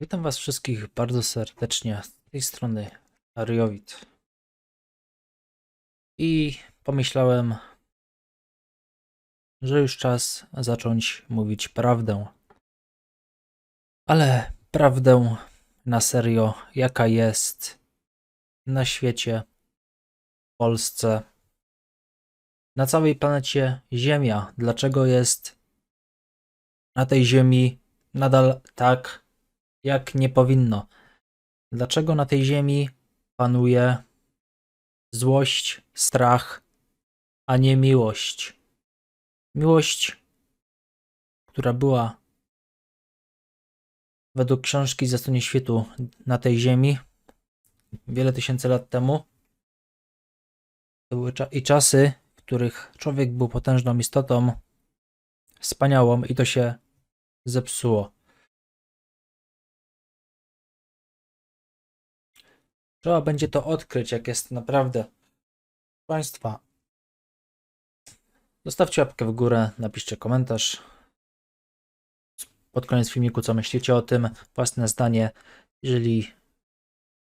Witam Was wszystkich bardzo serdecznie z tej strony Ariowit. I pomyślałem, że już czas zacząć mówić prawdę. Ale prawdę na serio, jaka jest na świecie, w Polsce, na całej planecie Ziemia. Dlaczego jest na tej Ziemi nadal tak, jak nie powinno. Dlaczego na tej ziemi panuje złość, strach, a nie miłość? Miłość, która była według książki Zastonie Świtu na tej ziemi wiele tysięcy lat temu. To były cza- i czasy, w których człowiek był potężną istotą, wspaniałą i to się zepsuło. Trzeba będzie to odkryć, jak jest naprawdę. Państwa, zostawcie łapkę w górę, napiszcie komentarz. Pod koniec filmiku, co myślicie o tym, własne zdanie. Jeżeli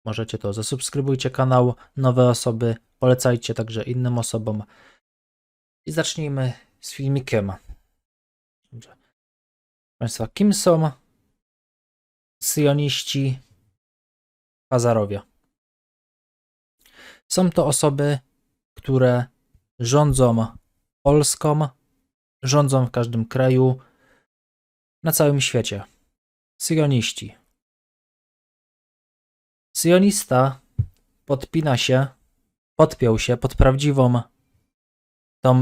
możecie, to zasubskrybujcie kanał, nowe osoby, polecajcie także innym osobom. I zacznijmy z filmikiem. Dobrze. Państwa, kim są syjoniści Hazarowie? Są to osoby, które rządzą Polską, rządzą w każdym kraju, na całym świecie. Syjoniści. Syjonista podpina się, podpiął się pod prawdziwą tą,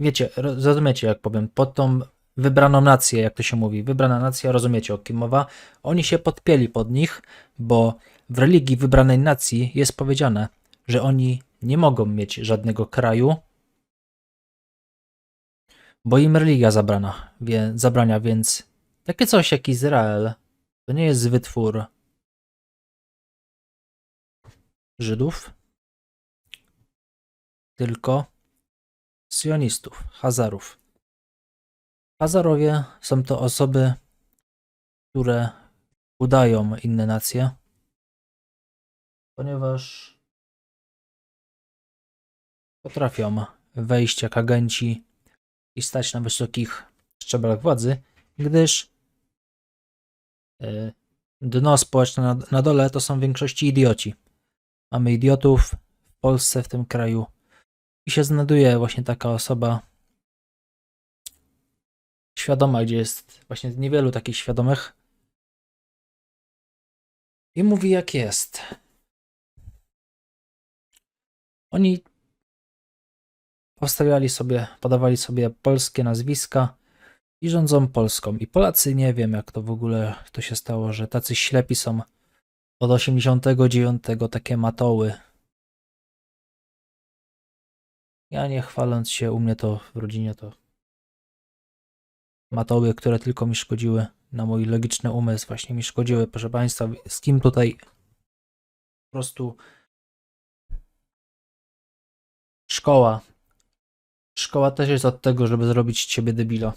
wiecie, ro- zrozumiecie jak powiem, pod tą wybraną nację, jak to się mówi, wybrana nacja, rozumiecie o kim mowa. Oni się podpięli pod nich, bo w religii wybranej nacji jest powiedziane, że oni nie mogą mieć żadnego kraju, bo im religia zabrana, wie, zabrania, więc takie coś jak Izrael to nie jest wytwór Żydów, tylko sionistów, Hazarów. Hazarowie są to osoby, które udają inne nacje, ponieważ potrafią wejść jak agenci i stać na wysokich szczeblach władzy, gdyż e, dno społeczne na, dole to są w większości idioci. Mamy idiotów w Polsce, w tym kraju i się znajduje właśnie taka osoba świadoma, gdzie jest właśnie niewielu takich świadomych i mówi jak jest. Oni postawiali sobie, podawali sobie polskie nazwiska i rządzą Polską. I Polacy nie wiem, jak to w ogóle to się stało, że tacy ślepi są od 89 takie matoły. Ja nie chwaląc się, u mnie to w rodzinie to matoły, które tylko mi szkodziły na mój logiczny umysł, właśnie mi szkodziły. Proszę Państwa, z kim tutaj po prostu szkoła Szkoła też jest od tego, żeby zrobić z ciebie debila.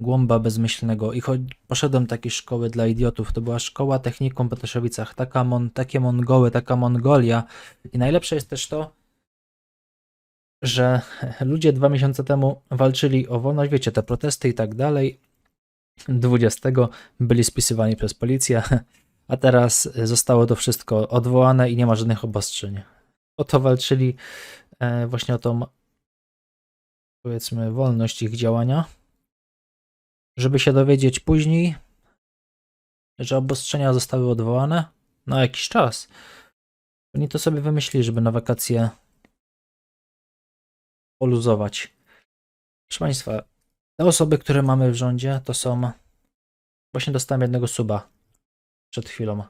Głąba bezmyślnego. I choć poszedłem takiej szkoły dla idiotów. To była szkoła technikum w Peteszowicach. Taka mon, takie Mongoły, taka Mongolia. I najlepsze jest też to, że ludzie dwa miesiące temu walczyli o wolność, wiecie, te protesty i tak dalej. 20 byli spisywani przez policję, a teraz zostało to wszystko odwołane i nie ma żadnych obostrzeń. O to walczyli właśnie o tą powiedzmy wolność ich działania, żeby się dowiedzieć później, że obostrzenia zostały odwołane na jakiś czas. Oni to sobie wymyślili, żeby na wakacje poluzować. Proszę Państwa, te osoby, które mamy w rządzie, to są. Właśnie dostałem jednego suba przed chwilą,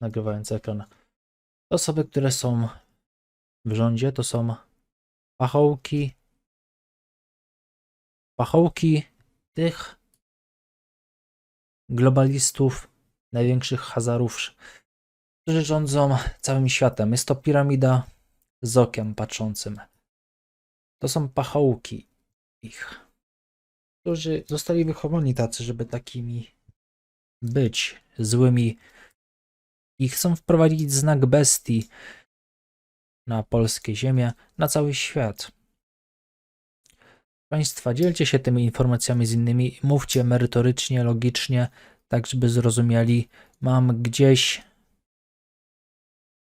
nagrywając ekran. Te osoby, które są w rządzie, to są pachołki, pachołki tych globalistów, największych Hazarów, którzy rządzą całym światem. Jest to piramida z okiem patrzącym. To są pachołki ich, którzy zostali wychowani tacy, żeby takimi być złymi i chcą wprowadzić znak bestii na polskie ziemie, na cały świat. Państwa, dzielcie się tymi informacjami z innymi, mówcie merytorycznie, logicznie, tak żeby zrozumieli. Mam gdzieś,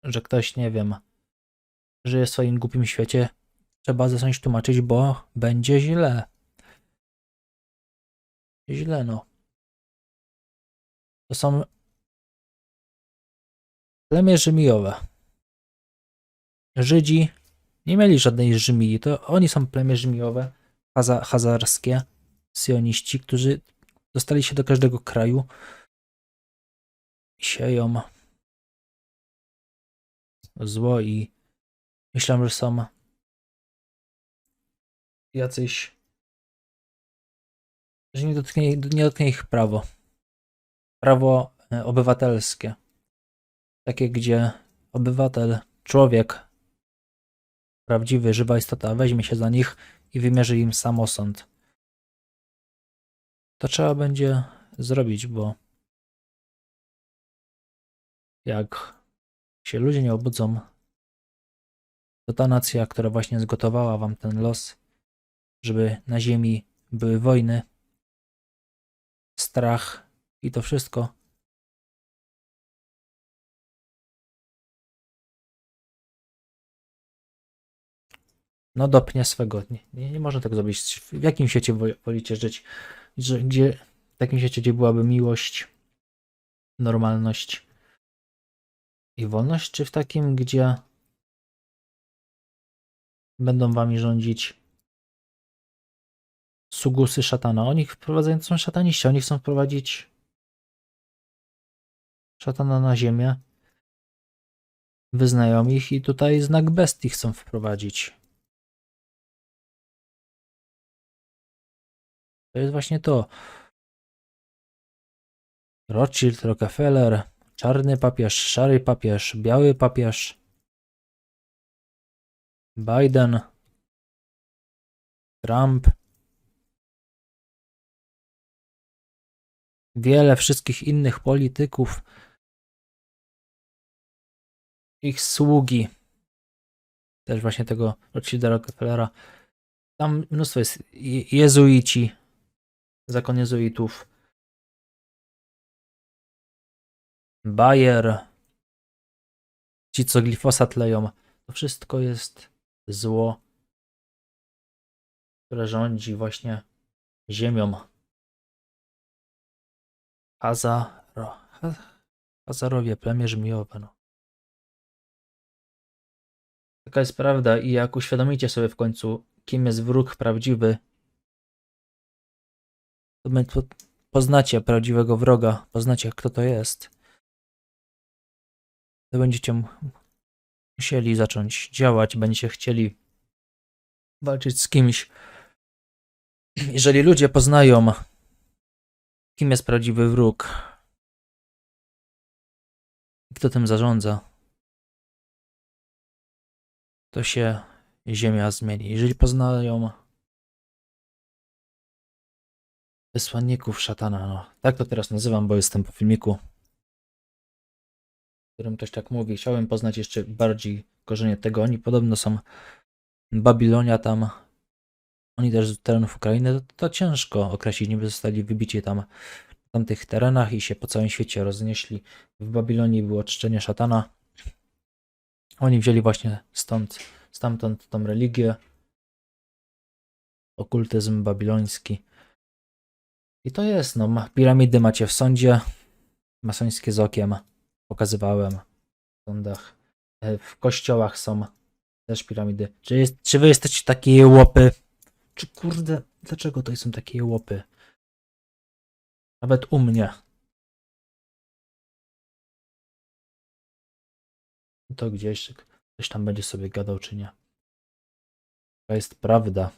że ktoś, nie wiem, żyje w swoim głupim świecie. Trzeba zacząć tłumaczyć, bo będzie źle. Źle, no. To są plemię Rzymijowe. Żydzi nie mieli żadnej Rzymii, to oni są plemię Rzymijowe, haza, hazarskie, syjoniści, którzy dostali się do każdego kraju sieją zło i myślę, że są jacyś, że nie dotknie, nie dotknie ich prawo. Prawo e, obywatelskie. Takie, gdzie obywatel, człowiek, prawdziwy, żywa istota weźmie się za nich i wymierzy im samosąd. To trzeba będzie zrobić, bo jak się ludzie nie obudzą, to ta nacja, która właśnie zgotowała wam ten los, żeby na ziemi były wojny, strach i to wszystko, no dopnie swego. Nie, nie, nie można tego zrobić. W jakim świecie wo- wolicie żyć? Że, gdzie, w takim świecie, gdzie byłaby miłość, normalność i wolność, czy w takim, gdzie będą wami rządzić sugusy szatana? Oni wprowadzają są szataniści, oni chcą wprowadzić szatana na ziemię. Wyznają ich i tutaj znak bestii chcą wprowadzić. To jest właśnie to. Rothschild, Rockefeller, czarny papież, szary papież, biały papież, Biden, Trump. Wiele wszystkich innych polityków, ich sługi, też właśnie tego Rothschilda Rockefellera. Tam mnóstwo jest je- jezuici, zakon jezuitów, Bayer, ci co glifosat leją, to wszystko jest zło, które rządzi właśnie ziemią. Hazaro, Ha- Hazarowie, plemię żmijowe, no. Taka jest prawda i jak uświadomicie sobie w końcu, kim jest wróg prawdziwy, poznacie prawdziwego wroga, poznacie kto to jest, to będziecie musieli zacząć działać, będziecie chcieli walczyć z kimś. Jeżeli ludzie poznają, kim jest prawdziwy wróg, kto tym zarządza, to się ziemia zmieni. Jeżeli poznają wysłanników szatana, no, tak to teraz nazywam, bo jestem po filmiku, w którym ktoś tak mówi. Chciałem poznać jeszcze bardziej korzenie tego. Oni podobno są Babilonia tam. Oni też z terenów Ukrainy. To, to ciężko określić. Niby zostali wybici tam w tamtych terenach i się po całym świecie roznieśli. W Babilonii było czczenie szatana. Oni wzięli właśnie stąd, stamtąd tą religię. Okultyzm babiloński. I to jest, no, piramidy macie w sądzie. Masońskie z okiem pokazywałem w sądach. E, W kościołach są też piramidy. Czy, jest, czy wy jesteście takie jełopy? Czy kurde, dlaczego to są takie jełopy? Nawet u mnie. To gdzieś ktoś tam będzie sobie gadał, czy nie. To jest prawda.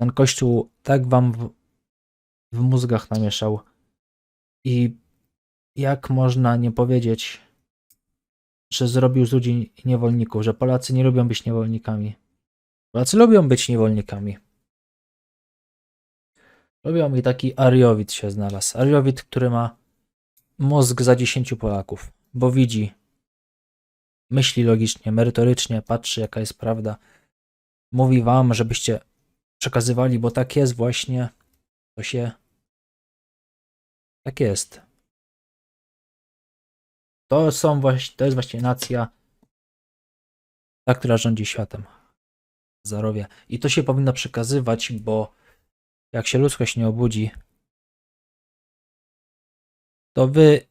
Ten kościół tak wam w, w mózgach namieszał. I jak można nie powiedzieć, że zrobił z ludzi niewolników, że Polacy nie lubią być niewolnikami. Polacy lubią być niewolnikami. Robią mi taki Ariowit się znalazł. Ariowit, który ma mózg za 10 Polaków, bo widzi, myśli logicznie, merytorycznie, patrzy jaka jest prawda. Mówi wam, żebyście przekazywali, bo tak jest właśnie. To się. Tak jest. To są właśnie, to jest właśnie nacja, ta, która rządzi światem. Zarowie. I to się powinno przekazywać, bo jak się ludzkość nie obudzi, to wy,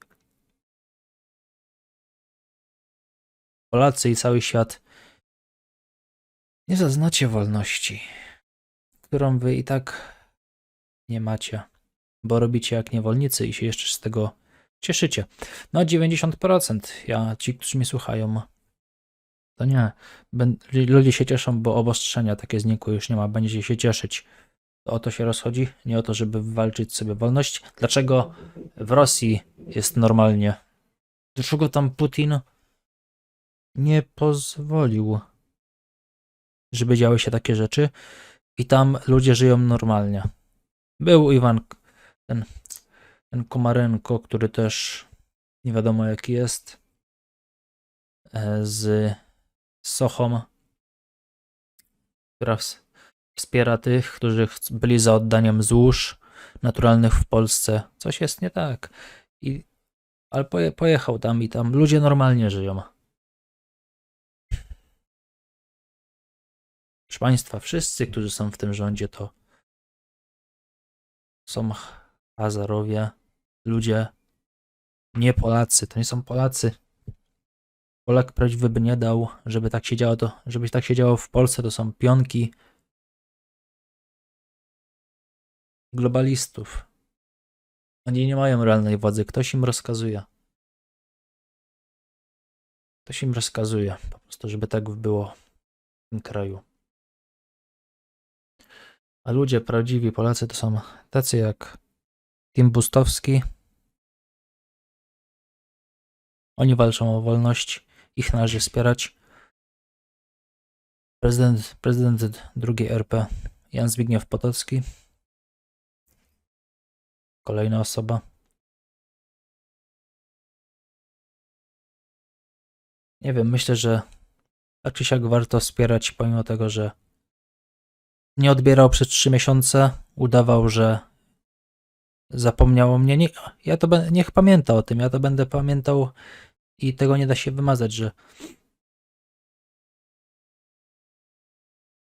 Polacy i cały świat, nie zaznacie wolności, którą wy i tak nie macie, bo robicie jak niewolnicy i się jeszcze z tego cieszycie. No 90%, ja, ci, którzy mnie słuchają, to nie. Ludzie się cieszą, bo obostrzenia takie znikły, już nie ma, będzie się cieszyć. O to się rozchodzi, nie o to, żeby wywalczyć sobie wolność. Dlaczego w Rosji jest normalnie? Dlaczego tam Putin nie pozwolił, żeby działy się takie rzeczy i tam ludzie żyją normalnie? Był Iwan, ten, ten Komarenko, który też nie wiadomo jaki jest, e, z Sochom, która ws- wspiera tych, którzy byli za oddaniem złóż naturalnych w Polsce. Coś jest nie tak. I, ale poje, pojechał tam i tam ludzie normalnie żyją. Proszę Państwa, wszyscy, którzy są w tym rządzie, to są Hazarowie, ludzie, nie Polacy. To nie są Polacy. Polak prawdziwy by nie dał, żeby tak się działo, to, żeby tak się działo w Polsce, to są pionki globalistów. Oni nie mają realnej władzy, ktoś im rozkazuje. Ktoś im rozkazuje, po prostu, żeby tak było w tym kraju. A ludzie prawdziwi, Polacy, to są tacy jak Tim Bustowski. Oni walczą o wolność, ich należy wspierać. Prezydent, prezydent drugiej RP Jan Zbigniew Potocki. Kolejna osoba. Nie wiem, myślę, że tak czy siak warto wspierać, pomimo tego, że nie odbierał przez trzy miesiące, udawał, że zapomniał o mnie. Nie, ja to będę, niech pamięta o tym, ja to będę pamiętał i tego nie da się wymazać, że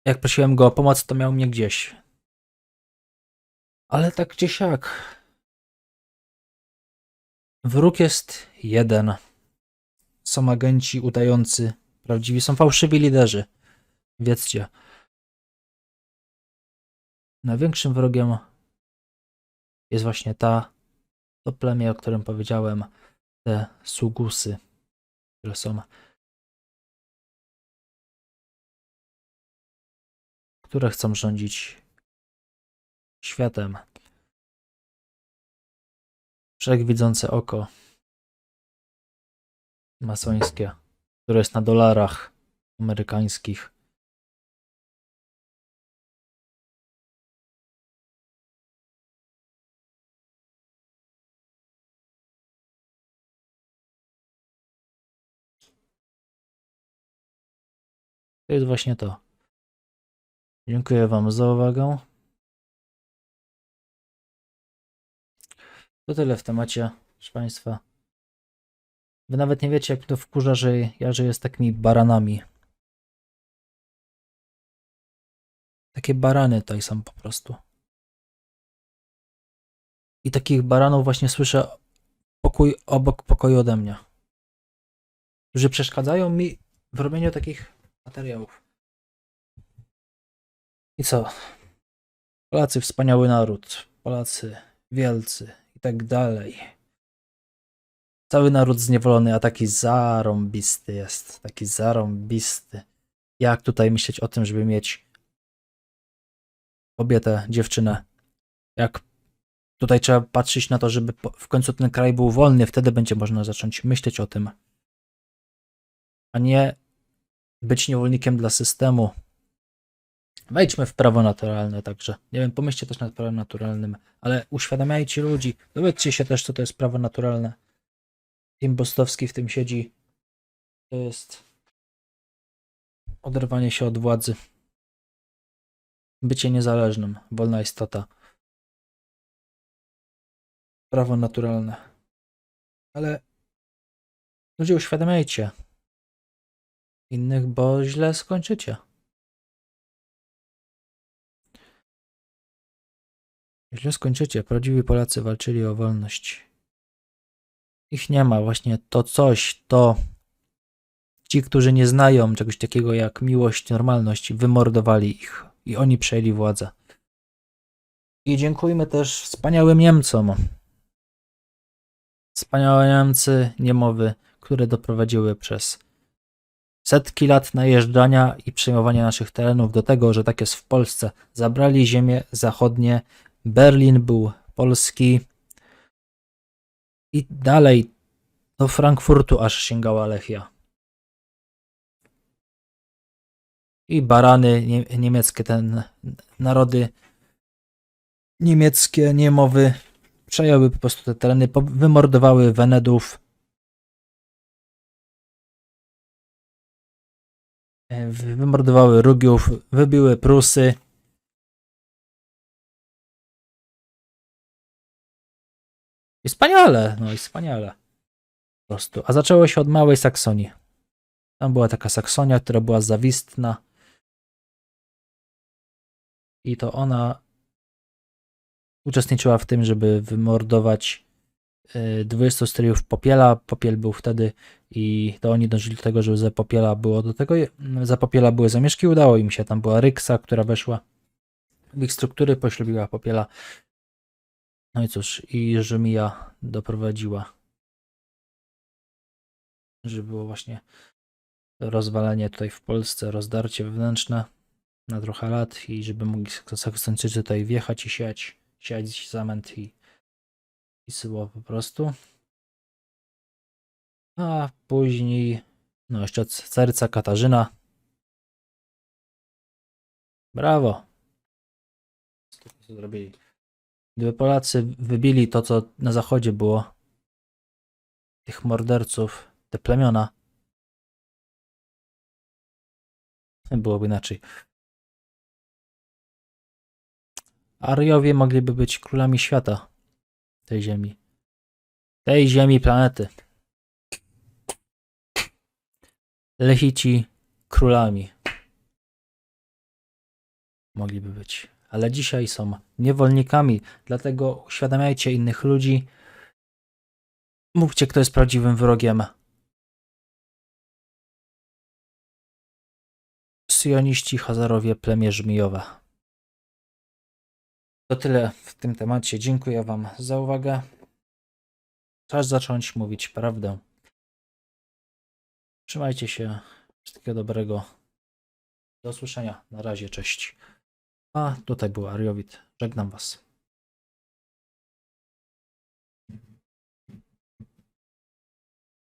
jak prosiłem go o pomoc, to miał mnie gdzieś. Ale tak gdzieś jak. Wróg jest jeden. Są agenci udający, prawdziwi, są fałszywi liderzy. Wiedzcie. Największym wrogiem jest właśnie ta, to plemię, o którym powiedziałem, te Sugusy, które są, które chcą rządzić światem. Wszechwidzące oko masońskie, które jest na dolarach amerykańskich. To jest właśnie to. Dziękuję Wam za uwagę. To tyle w temacie, proszę Państwa. Wy nawet nie wiecie, jak to wkurza, że ja żyję z takimi baranami. Takie barany tutaj są po prostu. I takich baranów właśnie słyszę pokój obok pokoju ode mnie. Którzy przeszkadzają mi w robieniu takich materiałów. I co? Polacy wspaniały naród. Polacy wielcy i tak dalej. Cały naród zniewolony, a taki zarąbisty jest. Taki zarąbisty. Jak tutaj myśleć o tym, żeby mieć kobietę, dziewczynę? Jak tutaj trzeba patrzeć na to, żeby w końcu ten kraj był wolny, wtedy będzie można zacząć myśleć o tym. A nie być niewolnikiem dla systemu, Wejdźmy w prawo naturalne także. Nie wiem, pomyślcie też nad prawem naturalnym, ale uświadamiajcie ludzi. Dowiedzcie się też, co to jest prawo naturalne. Tim Bostowski w tym siedzi. To jest oderwanie się od władzy. Bycie niezależnym, wolna istota. Prawo naturalne. Ale ludzie uświadamiajcie innych, bo źle skończycie. Źle skończycie. Prawdziwi Polacy walczyli o wolność. Ich nie ma. Właśnie to coś, to ci, którzy nie znają czegoś takiego jak miłość, normalność, wymordowali ich i oni przejęli władzę. I dziękujmy też wspaniałym Niemcom. Wspaniałe Niemcy, niemowy, które doprowadziły przez setki lat najeżdżania i przejmowania naszych terenów do tego, że tak jest w Polsce. Zabrali ziemie zachodnie, Berlin był polski i dalej do Frankfurtu aż sięgała Lechia. I barany nie, niemieckie, ten narody niemieckie, niemowy przejęły po prostu te tereny, wymordowały Wenedów, wymordowały Rugiów, wybiły Prusy. I wspaniale, no i wspaniale. Po prostu. A zaczęło się od małej Saksonii. Tam była taka Saksonia, która była zawistna. I to ona uczestniczyła w tym, żeby wymordować 20 stryjów Popiela. Popiel był wtedy i to oni dążyli do tego, żeby za Popiela było do tego, za Popiela były zamieszki, udało im się. Tam była Ryksa, która weszła w ich struktury, poślubiła Popiela. No i cóż, i Żmija doprowadziła, że było właśnie rozwalenie tutaj w Polsce, rozdarcie wewnętrzne na trochę lat i żeby mogli Saksończycy tutaj wjechać i siać, siać zamęt i, i syło po prostu. A później, no jeszcze c- caryca Katarzyna. Brawo. Co zrobili? Gdyby Polacy wybili to, co na zachodzie było, tych morderców, te plemiona, byłoby inaczej. Ariowie mogliby być królami świata tej ziemi. Tej ziemi planety. Lechici królami. Mogliby być. Ale dzisiaj są niewolnikami, dlatego uświadamiajcie innych ludzi. Mówcie, kto jest prawdziwym wrogiem. Syjoniści, Hazarowie, plemię Żmijowe. To tyle w tym temacie. Dziękuję Wam za uwagę. Czas zacząć mówić prawdę. Trzymajcie się. Wszystkiego dobrego. Do usłyszenia. Na razie. Cześć. A tutaj był Ariowit. Żegnam Was.